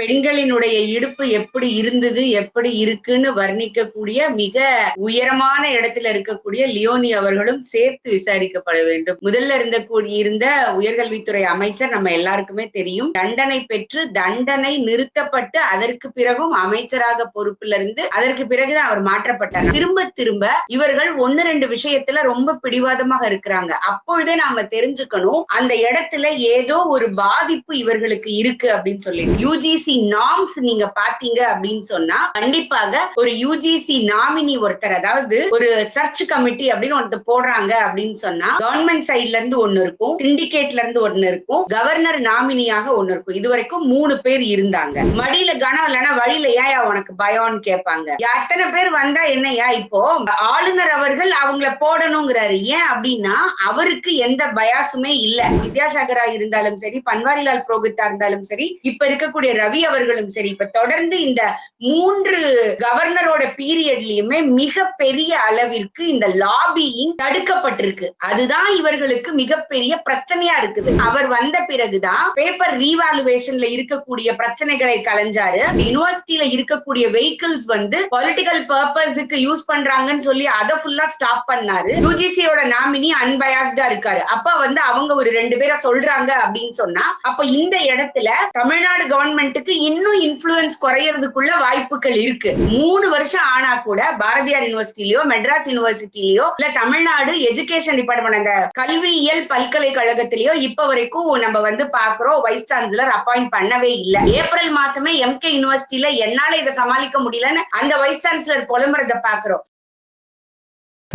பெண்களினுடைய இடுப்பு எப்படி இருந்தது எப்படி இருக்குன்னு வர்ணிக்கக்கூடிய மிக உயரமான இடத்துல இருக்கக்கூடிய லியோனி அவர்களும் சேர்த்து விசாரிக்கப்பட வேண்டும். முதல்ல இருந்த இருந்த உயர்கல்வித்துறை அமைச்சர் நம்ம எல்லாருக்குமே தெரியும். தண்டனை பெற்று தண்டனை நிறுத்தப்பட்டு அதற்கு பிறகும் அமைச்சராக பொறுப்புல இருந்து அதற்கு பிறகுதான் அவர் மாற்றப்பட்டார். திரும்ப திரும்ப இவர்கள் ஒன்னு ரெண்டு விஷயத்துல ரொம்ப பிடிவாதமாக இருக்கிறாங்க. அப்பொழுதே நாம தெரிஞ்சுக்கணும் அந்த இடத்துல ஏதோ ஒரு பாதிப்பு இவர்களுக்கு இருக்கு அப்படின்னு சொல்லி யூஜிசி நார்ம்ஸ் நீங்க பாத்தீங்க அப்படின்னு சொன்னா கண்டிப்பாக ஒரு யூஜிசி நாமினி ஒருத்தர் அதாவது ஒரு சர்ச் கமிட்டி அப்படின்னு ஒருத்தர் போடுறாங்க அப்படின்னு சொன்னா கவர்மெண்ட் சைட்ல இருந்து ஒண்ணு இருக்கும் சிண்டிகேட்ல இருந்து ஒண்ணு இருக்கும் கவர்னர் நாமினியாக ஒண்ணு இருக்கும். இது வரைக்கும் மூணு பேர் இருந்தாங்க. மடியில கனம் இல்லைன்னா வழியில ஏன் உனக்கு பயம்னு கேட்பாங்க. எத்தனை பேர் வந்தா என்னையா இப்போ? ஆளுநர் அவர்கள் அவங்கள போடணுங்கிறாரு. ஏன் அப்படின்னா அவருக்கு எந்த பயாசுமே இல்ல. வித்யாசாகரா இருந்தாலும் சரி பன்வாரிலால் புரோகித்தா இருந்தாலும் சரி இப்ப இருக்கக்கூடிய ரவி ரவி அவர்களும் சரி இப்ப தொடர்ந்து இந்த மூன்று கவர்னரோட பீரியட்லயுமே மிக பெரிய அளவிற்கு இந்த லாபியிங் தடுக்கப்பட்டிருக்கு. அதுதான் இவர்களுக்கு மிகப்பெரிய பிரச்சனையா இருக்குது. அவர் வந்த பிறகுதான் பேப்பர் ரீவாலுவேஷன்ல இருக்கக்கூடிய பிரச்சனைகளை கலைஞ்சாரு. யூனிவர்சிட்டியில இருக்கக்கூடிய வெஹிக்கிள்ஸ் வந்து பொலிட்டிக்கல் பர்பஸுக்கு யூஸ் பண்றாங்கன்னு சொல்லி அதை ஃபுல்லா ஸ்டாப் பண்ணாரு. யூஜிசியோட நாமினி அன்பயாஸ்டா இருக்காரு. அப்ப வந்து அவங்க ஒரு ரெண்டு பேரை சொல்றாங்க அப்படின்னு சொன்னா அப்ப இந்த இடத்துல தமிழ்நாடு கவர்மெண்ட் அவருக்கு இன்னும் இன்ஃபுளுன்ஸ் குறையறதுக்குள்ள வாய்ப்புகள் இருக்கு. மூணு வருஷம் ஆனா கூட பாரதியார் யூனிவர்சிட்டிலயோ மெட்ராஸ் யூனிவர்சிட்டிலயோ இல்ல தமிழ்நாடு எஜுகேஷன் டிபார்ட்மெண்ட் அந்த கல்வியியல் பல்கலைக்கழகத்திலயோ இப்ப வரைக்கும் நம்ம வந்து பாக்குறோம். வைஸ் சான்சலர் அப்பாயிண்ட் பண்ணவே இல்ல. ஏப்ரல் மாசமே எம்கே யூனிவர்சிட்டியில என்னால இதை சமாளிக்க முடியலன்னு அந்த வைஸ் சான்சலர் புலம்புறத பாக்குறோம்.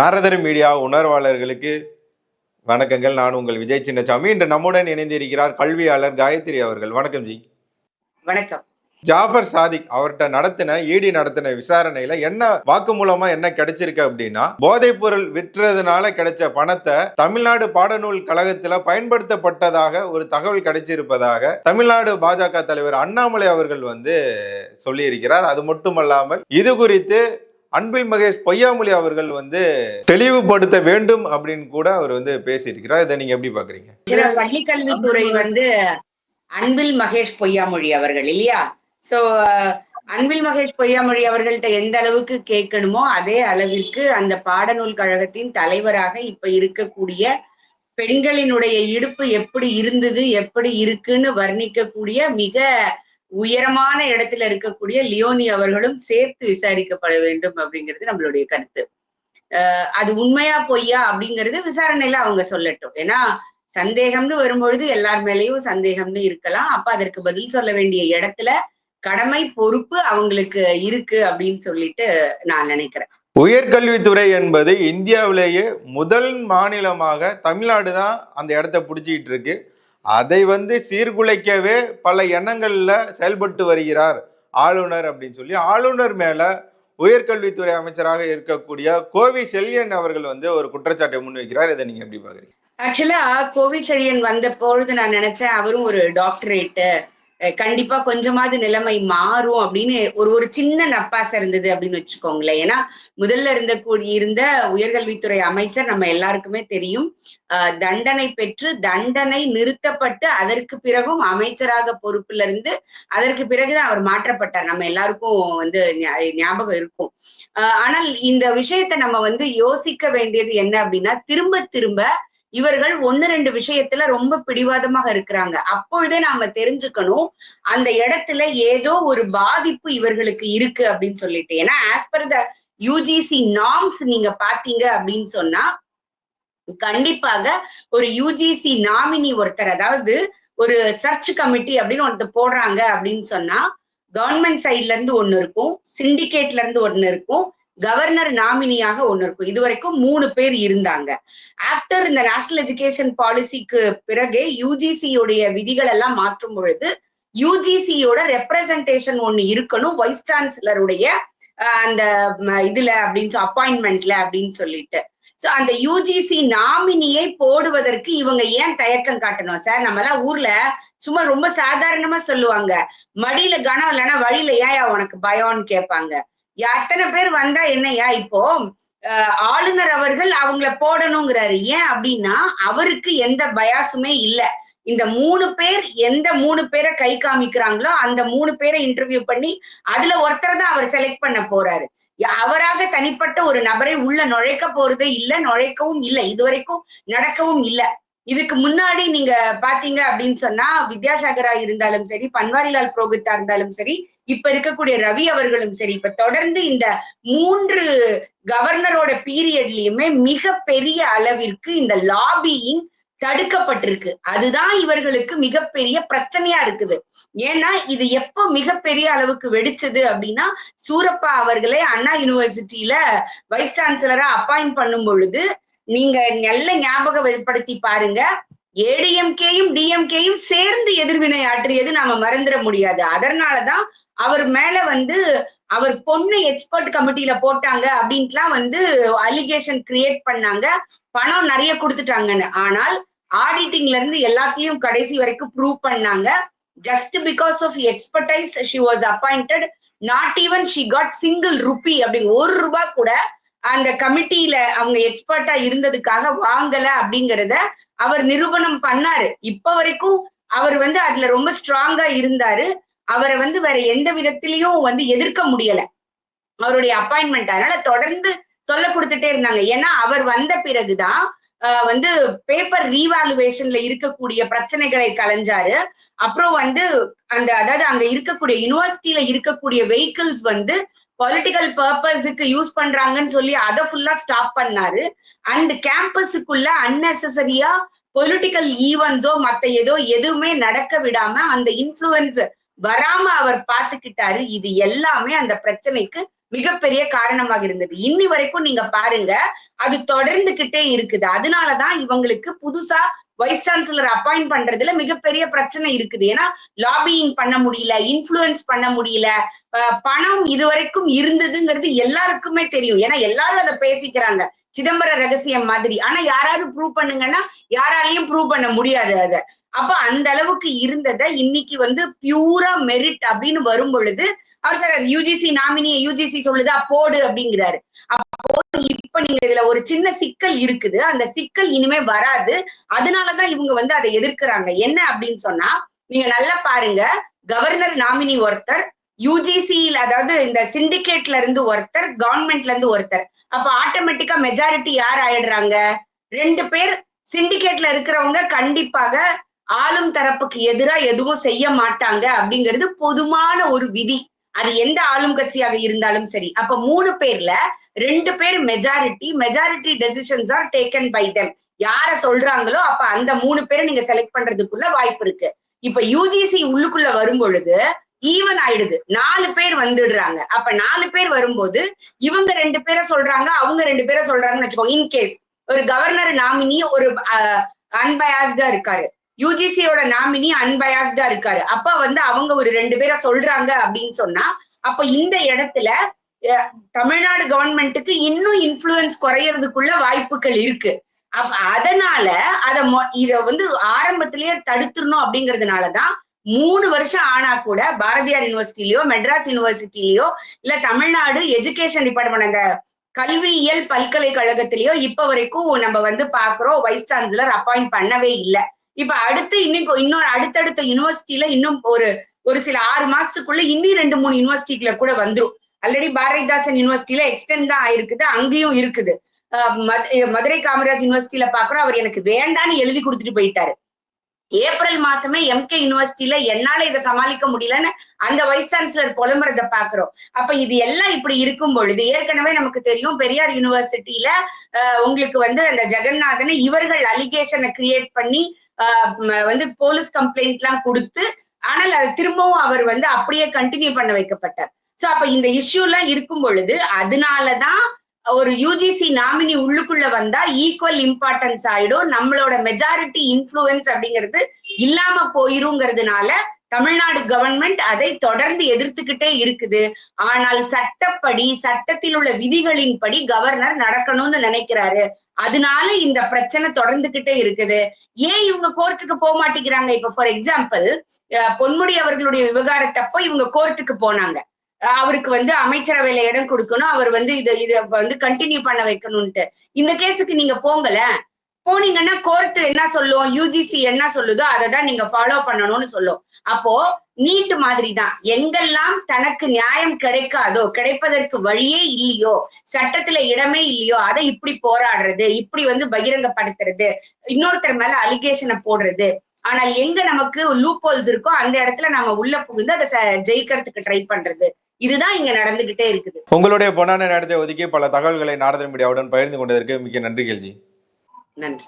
நாரதர் மீடியா உணர்வாளர்களுக்கு வணக்கங்கள். நான் உங்கள் விஜய் சின்னசாமி. இன்று நம்முடன் இணைந்திருக்கிறார் கல்வியாளர் காயத்ரி அவர்கள். வணக்கம் ஜி. வணக்கம். ஜாஃபர் சாதிக் அவர்கிட்ட நடத்தின ஈடி நடத்தின விசாரணையில என்ன வாக்குமூலமா என்ன கிடைச்சிருக்கு அப்படின்னா போதைப் பொருள் விற்றதுனால கிடைச்ச பணத்தை தமிழ்நாடு பாடநூல் கழகத்துல பயன்படுத்தப்பட்டதாக ஒரு தகவல் கிடைச்சிருப்பதாக தமிழ்நாடு பாஜக தலைவர் அண்ணாமலை அவர்கள் வந்து சொல்லியிருக்கிறார். அது மட்டுமல்லாமல் இது குறித்து அன்பில் மகேஷ் பொய்யாமொழி அவர்கள் வந்து தெளிவுபடுத்த வேண்டும் அப்படின்னு கூட அவர் வந்து பேசியிருக்கிறார். இதை நீங்க எப்படி பாக்குறீங்க? பள்ளிக்கல்வித்துறை வந்து அன்பில் மகேஷ் பொய்யாமொழி அவர்கள் இல்லையா? சோ uh, அன்பில் மகேஷ் பொய்யாமொழி அவர்கள்ட்ட எந்த அளவுக்கு கேட்கணுமோ அதே அளவிற்கு அந்த பாடநூல் கழகத்தின் தலைவராக இப்ப இருக்கக்கூடிய பெண்களினுடைய இடுப்பு எப்படி இருந்தது எப்படி இருக்குன்னு வர்ணிக்கக்கூடிய மிக உயரமான இடத்துல இருக்கக்கூடிய லியோனி அவர்களும் சேர்த்து விசாரிக்கப்பட வேண்டும் அப்படிங்கிறது நம்மளுடைய கருத்து. Uh, அது உண்மையா பொய்யா அப்படிங்கிறது விசாரணையில அவங்க சொல்லட்டும். ஏன்னா சந்தேகம்னு வரும்பொழுது எல்லார் மேலேயும் சந்தேகம்னு இருக்கலாம். அப்ப அதற்கு பதில் சொல்ல வேண்டிய இடத்துல கடமை பொறுப்பு அவங்களுக்கு இருக்கு அப்படின்னு சொல்லிட்டு நான் நினைக்கிறேன். உயர்கல்வித்துறை என்பது இந்தியாவிலேயே முதல் மாநிலமாக தமிழ்நாடு தான் அந்த இடத்த பிடிச்சிக்கிட்டு இருக்கு. அதை வந்து சீர்குலைக்கவே பல எண்ணங்கள்ல செயல்பட்டு வருகிறார் ஆளுநர் அப்படின்னு சொல்லி. ஆளுநர் மேல உயர்கல்வித்துறை அமைச்சராக இருக்கக்கூடிய கோவி செல்யன் அவர்கள் வந்து ஒரு குற்றச்சாட்டை முன்வைக்கிறார். இதை நீங்க எப்படி பாக்குறீங்க ஆக்சுவலா கோவிச்செழியன் வந்த பொழுது நான் நினைச்சேன் அவரும் ஒரு டாக்டரேட்டு கண்டிப்பா கொஞ்சமாவது நிலைமை மாறும் அப்படின்னு ஒரு ஒரு சின்ன நப்பாசை இருந்தது அப்படின்னு வச்சுக்கோங்களேன். ஏன்னா முதல்ல இருந்த கூடி இருந்த உயர்கல்வித்துறை அமைச்சர் நம்ம எல்லாருக்குமே தெரியும். ஆஹ் தண்டனை பெற்று தண்டனை நிறுத்தப்பட்டு அதற்கு பிறகும் அமைச்சராக பொறுப்புல இருந்து அதற்கு பிறகுதான் அவர் மாற்றப்பட்டார். நம்ம எல்லாருக்கும் வந்து ஞாபகம் இருக்கும். ஆஹ் ஆனால் இந்த விஷயத்தை நம்ம வந்து யோசிக்க வேண்டியது என்ன அப்படின்னா திரும்ப திரும்ப இவர்கள் ஒன்னு ரெண்டு விஷயத்துல ரொம்ப பிடிவாதமாக இருக்கிறாங்க. அப்பொழுதே நாம தெரிஞ்சுக்கணும் அந்த இடத்துல ஏதோ ஒரு பாதிப்பு இவர்களுக்கு இருக்கு அப்படின்னு சொல்லிட்டு. ஏன்னா as per the UGC norms நீங்க பாத்தீங்க அப்படின்னு சொன்னா கண்டிப்பாக ஒரு யூஜிசி நாமினி ஒருத்தர் அதாவது ஒரு சர்ச் கமிட்டி அப்படின்னு ஒருத்தர் போடுறாங்க அப்படின்னு சொன்னா கவர்மெண்ட் சைட்ல இருந்து ஒண்ணு இருக்கும் சிண்டிகேட்ல இருந்து ஒண்ணு இருக்கும் கவர்னர் நாமினியாக ஒன்று இருக்கும். இது வரைக்கும் மூணு பேர் இருந்தாங்க. ஆஃப்டர் இந்த நேஷனல் எஜுகேஷன் பாலிசிக்கு பிறகு யூஜிசியுடைய விதிகள் எல்லாம் மாற்றும் பொழுது யூஜிசியோட ரெப்ரசன்டேஷன் ஒண்ணு இருக்கணும். வைஸ் சான்சலருடைய அந்த இதுல அப்படின்னு அப்பாயின்மெண்ட்ல அப்படின்னு சொல்லிட்டு. சோ அந்த யூஜிசி நாமினியை போடுவதற்கு இவங்க ஏன் தயக்கம் காட்டணும்? சார் நம்ம எல்லாம் ஊர்ல சும்மா ரொம்ப சாதாரணமா சொல்லுவாங்க. மடியில கனம் இல்லைன்னா வழியில ஏன் உனக்கு பயம்னு கேட்பாங்க. எத்தனை பேர் வந்தா என்னையா இப்போ ஆளுநர் அவர்கள் அவங்கள போடணுங்கிறாரு. ஏன் அப்படின்னா அவருக்கு எந்த பயாசுமே இல்ல. இந்த மூணு பேர் எந்த மூணு பேரை கை காமிக்கிறாங்களோ அந்த மூணு பேரை இன்டர்வியூ பண்ணி அதுல ஒருத்தர் தான் அவர் செலக்ட் பண்ண போறாரு. அவராக தனிப்பட்ட ஒரு நபரை உள்ள நுழைக்க போறதே இல்ல நுழைக்கவும் இல்லை. இதுவரைக்கும் நடக்கவும் இல்லை. இதுக்கு முன்னாடி நீங்க பாத்தீங்க அப்படின்னு சொன்னா வித்யாசாகரா இருந்தாலும் சரி பன்வாரிலால் புரோகித்தா இருந்தாலும் சரி இப்ப இருக்கக்கூடிய ரவி அவர்களும் சரி இப்ப தொடர்ந்து இந்த மூன்று கவர்னரோட பீரியட்லயுமே மிக பெரிய அளவிற்கு இந்த லாபியிங் தடுக்கப்பட்டிருக்கு. அதுதான் இவர்களுக்கு மிகப்பெரிய பிரச்சனையா இருக்குது. ஏன்னா இது எப்ப மிகப்பெரிய அளவுக்கு வெடிச்சது அப்படின்னா சூரப்பா அவர்களே அண்ணா யூனிவர்சிட்டியில வைஸ் சான்சலரா அப்பாயிண்ட் பண்ணும் பொழுது நீங்க நல்ல ஞாபகம் வெளிப்படுத்தி பாருங்க. ஏடிஎம்கேயும் டிஎம்கேயும் சேர்ந்து எதிர்வினை ஆற்றியது நாம மறந்துட முடியாது. அதனாலதான் அவர் மேல வந்து அவர் பொண்ணு எக்ஸ்பர்ட் கமிட்டியில போட்டாங்க அப்படின்ட்டுலாம் வந்து அலிகேஷன் கிரியேட் பண்ணாங்க. பணம் நிறைய கொடுத்துட்டாங்கன்னு. ஆனால் ஆடிட்டிங்ல இருந்து எல்லாத்தையும் கடைசி வரைக்கும் ப்ரூவ் பண்ணாங்க. Just because of expertise she was appointed not even she got single rupee அப்படி ஒரு ரூபாய் கூட அந்த கமிட்டியில அவங்க எக்ஸ்பர்ட்டா இருந்ததுக்காக வாங்கல அப்படிங்கிறத அவர் நிரூபணம் பண்ணாரு. இப்ப வரைக்கும் அவர் வந்து அதுல ரொம்ப ஸ்ட்ராங்கா இருந்தாரு. அவரை வந்து வேற எந்த விதத்திலையும் வந்து எதிர்க்க முடியல. அவருடைய அப்பாயின்மெண்ட் அதனால தொடர்ந்து தொல்லை கொடுத்துட்டே இருந்தாங்க. ஏன்னா அவர் வந்த பிறகுதான் வந்து பேப்பர் ரீவாலுவேஷன்ல இருக்கக்கூடிய பிரச்சனைகளை கலைஞ்சாரு. அப்புறம் வந்து அந்த அதாவது அங்க இருக்கக்கூடிய யூனிவர்சிட்டியில இருக்கக்கூடிய வெஹிக்கிள்ஸ் வந்து பொலிட்டிக்கல் பர்பஸுக்கு யூஸ் பண்றாங்கன்னு சொல்லி அதை ஃபுல்லா ஸ்டாப் பண்ணாரு. அண்ட் கேம்பஸுக்குள்ள அன்னெசரியா பொலிட்டிக்கல் ஈவெண்ட்ஸோ மத்த ஏதோ எதுவுமே நடக்க விடாம அந்த இன்ஃபுளுன்ஸ் வராம அவர் பார்த்துக்கிட்டாரு. இது எல்லாமே அந்த பிரச்சனைக்கு மிகப்பெரிய காரணமாக இருந்தது. இன்னி வரைக்கும் நீங்க பாருங்க அது தொடர்ந்துகிட்டே இருக்குது. அதனாலதான் இவங்களுக்கு புதுசா வைஸ் சான்சலர் அப்பாயிண்ட் பண்றதுல மிகப்பெரிய பிரச்சனை இருக்குது. ஏன்னா லாபியிங் பண்ண முடியல இன்ஃப்ளூயன்ஸ் பண்ண முடியல பணம் இதுவரைக்கும் இருந்ததுங்கிறது எல்லாருக்குமே தெரியும். ஏன்னா எல்லாரும் அதை பேசிக்கிறாங்க. சிதம்பர ரகசியம் மாதிரி. ஆனா யாராவது ப்ரூவ் பண்ணுங்கன்னா யாராலையும் ப்ரூவ் பண்ண முடியாது அத. அப்ப அந்த அளவுக்கு இருந்ததை இன்னைக்கு வந்து பியூரா மெரிட் அப்படின்னு வரும் பொழுது அவர் சார் யூஜிசி நாமினியை யூஜிசி சொல்லுதா போடு அப்படிங்கிறாரு. அப்போ இப்ப நீங்க இதுல ஒரு சின்ன சிக்கல் இருக்குது. அந்த சிக்கல் இனிமே வராது. அதனாலதான் இவங்க வந்து அதை எதிர்க்கிறாங்க. என்ன அப்படின்னு சொன்னா நீங்க நல்லா பாருங்க. கவர்னர் நாமினி ஒருத்தர் யூஜிசியில் அதாவது இந்த சிண்டிகேட்ல இருந்து ஒருத்தர் கவர்மெண்ட்ல இருந்து ஒருத்தர். அப்ப ஆட்டோமேட்டிக்கா மெஜாரிட்டி யார் ஆயிடுறாங்க? ரெண்டு பேர் சிண்டிகேட்ல இருக்கிறவங்க கண்டிப்பாக ஆளும் தரப்புக்கு எதிரா எதுவும் செய்ய மாட்டாங்க அப்படிங்கிறது பொதுமான ஒரு விதி. அது எந்த ஆளும் கட்சியாக இருந்தாலும் சரி. அப்ப மூணு பேர்ல ரெண்டு பேர் majority majority decisions are taken by them யார சொல்றாங்களோ அப்ப அந்த மூணு பேரை நீங்க செலக்ட் பண்றதுக்குள்ள வாய்ப்பு இருக்கு. இப்ப யூஜிசி உள்ளுக்குள்ள வரும் பொழுது ஈவன் ஆயிடுது. நாலு பேர் வந்துடுறாங்க. அப்ப நாலு பேர் வரும்போது இவங்க ரெண்டு பேரை சொல்றாங்க அவங்க ரெண்டு பேரை சொல்றாங்கன்னு வச்சுக்கோங்க. இன்கேஸ் ஒரு கவர்னர் நாமினி ஒரு அன்பயாஸ்டா இருக்காரு. யூஜிசியோட நாமினி அன்பயாஸ்டா இருக்காரு. அப்ப வந்து அவங்க ஒரு ரெண்டு பேரை சொல்றாங்க அப்படின்னு சொன்னா அப்ப இந்த இடத்துல தமிழ்நாடு கவர்மெண்ட்டுக்கு இன்னும் இன்ஃப்ளூயன்ஸ் குறையறதுக்குள்ள வாய்ப்புகள் இருக்கு. அப்ப அதனால அத மொ- இத வந்து ஆரம்பத்திலேயே தடுத்துடணும் அப்படிங்கறதுனாலதான் மூணு வருஷம் ஆனா கூட பாரதியார் யூனிவர்சிட்டிலயோ மெட்ராஸ் யூனிவர்சிட்டிலயோ இல்ல தமிழ்நாடு எஜுகேஷன் டிபார்ட்மெண்ட் அந்த கல்வியியல் பல்கலைக்கழகத்திலயோ இப்ப வரைக்கும் நம்ம வந்து பாக்குறோம் வைஸ் சான்சலர் அப்பாயிண்ட் பண்ணவே இல்லை. இப்ப அடுத்து இன்னைக்கு இன்னொரு அடுத்தடுத்த யூனிவர்சிட்டியில இன்னும் ஒரு ஒரு சில ஆறு மாசத்துக்குள்ள இன்னும் ரெண்டு மூணு யூனிவர்சிட்டில கூட வந்துரும். ஆல்ரெடி பாரதிதாசன் யூனிவர்சிட்டியில எக்ஸ்டெண்ட் தான் ஆயிருக்குது அங்கேயும் இருக்குது. மதுரை காமராஜ் யூனிவர்சிட்டியில பாக்குறோம் அவர் எனக்கு வேண்டான்னு எழுதி கொடுத்துட்டு போயிட்டாரு. ஏப்ரல் மாசமே எம்கே யூனிவர்சிட்டியில என்னால இதை சமாளிக்க முடியலன்னு அந்த வைஸ் சான்சலர் புலம்புறத பாக்குறோம். அப்ப இது எல்லாம் இப்படி இருக்கும் பொழுது ஏற்கனவே நமக்கு தெரியும் பெரியார் யூனிவர்சிட்டியில உங்களுக்கு வந்து அந்த ஜெகநாதனை இவர்கள் அலிகேஷனை கிரியேட் பண்ணி வந்து போலீஸ் கம்ப்ளைண்ட் எல்லாம் கொடுத்து ஆனால் திரும்பவும் அவர் வந்து அப்படியே கண்டினியூ பண்ண வைக்கப்பட்டார். சோ அப்ப இந்த இஷ்யூ எல்லாம் இருக்கும் பொழுது அதனாலதான் ஒரு யூஜிசி நாமினி உள்ளுக்குள்ள வந்தா ஈக்குவல் இம்பார்ட்டன்ஸ் ஆயிடும். நம்மளோட மெஜாரிட்டி இன்ஃப்ளூயன்ஸ் அப்படிங்கிறது இல்லாம போயிருங்கிறதுனால தமிழ்நாடு கவர்மெண்ட் அதை தொடர்ந்து எதிர்த்துக்கிட்டே இருக்குது. ஆனால் சட்டப்படி சட்டத்தில் உள்ள விதிகளின்படி கவர்னர் நடக்கணும்னு நினைக்கிறாரு. அதனால இந்த பிரச்சனை தொடர்ந்துகிட்டே இருக்குது. ஏன் இவங்க கோர்ட்டுக்கு போக மாட்டேங்கிறாங்க? இப்ப ஃபார் எக்ஸாம்பிள் பொன்முடி அவர்களுடைய விவகாரத்தப்போ இவங்க கோர்ட்டுக்கு போனாங்க. அவருக்கு வந்து அமைச்சரவையில இடம் கொடுக்கணும். அவர் வந்து இதை இதை வந்து கண்டினியூ பண்ண வைக்கணும்ட்டு இந்த கேஸுக்கு நீங்க போங்கல போனீங்கன்னா கோர்ட் என்ன சொல்லுவோம் யூஜிசி என்ன சொல்லுதோ அதை தான் நீங்க ஃபாலோ பண்ணணும்னு சொல்லும். அப்போ நீட் மாதிரி தான் எங்கெல்லாம் தனக்கு நியாயம் கிடைக்காதோ கிடைப்பதற்கு வழியே இல்லையோ சட்டத்துல இடமே இல்லையோ அதை இப்படி போராடுறது இப்படி வந்து பகிரங்கப்படுத்துறது இன்னொருத்தர் மேல அலிகேஷனை போடுறது. ஆனால் எங்க நமக்கு லூப் ஹோல்ஸ் இருக்கோ அந்த இடத்துல நம்ம உள்ள புகுந்து அதை ஜெயிக்கிறதுக்கு ட்ரை பண்றது. இதுதான் இங்க நடந்துகிட்டே இருக்குது. உங்களுடைய பொன்னான நேரத்தை ஒதுக்கி பல தகவல்களை நாரதன் மீடியாவுடன் பகிர்ந்து கொண்டதற்கு மிக்க நன்றி கேள்ஜி நன்றி.